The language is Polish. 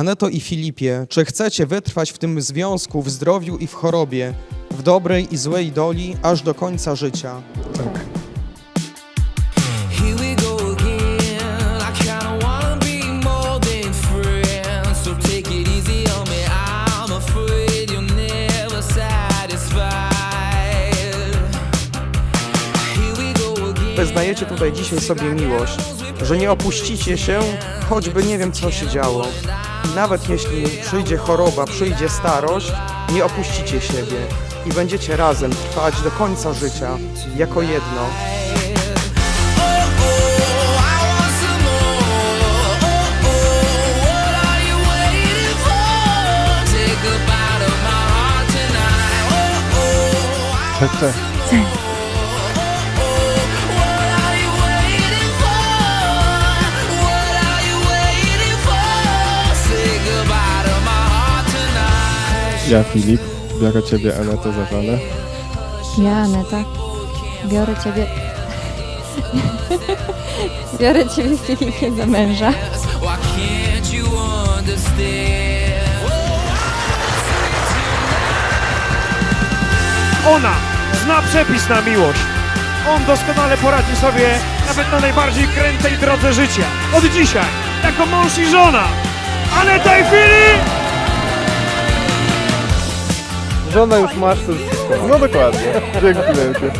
Aneto i Filipie, czy chcecie wytrwać w tym związku w zdrowiu i w chorobie, w dobrej i złej doli, aż do końca życia? Again. Wyznajecie tutaj dzisiaj sobie miłość, że nie opuścicie się, choćby nie wiem co się działo. Nawet jeśli przyjdzie choroba, przyjdzie starość, nie opuścicie siebie i będziecie razem trwać do końca życia, jako jedno. Oh, oh, Ja, Filip, biorę ciebie, Anetę, za żonę. Ja, Aneta, biorę ciebie. biorę ciebie, Filipie, za męża. Ona zna przepis na miłość. On doskonale poradzi sobie nawet na najbardziej krętej drodze życia. Od dzisiaj, jako mąż i żona, Aneta i Filip! Żona już masz, to wszystko. No dokładnie. Dzięki wielkie.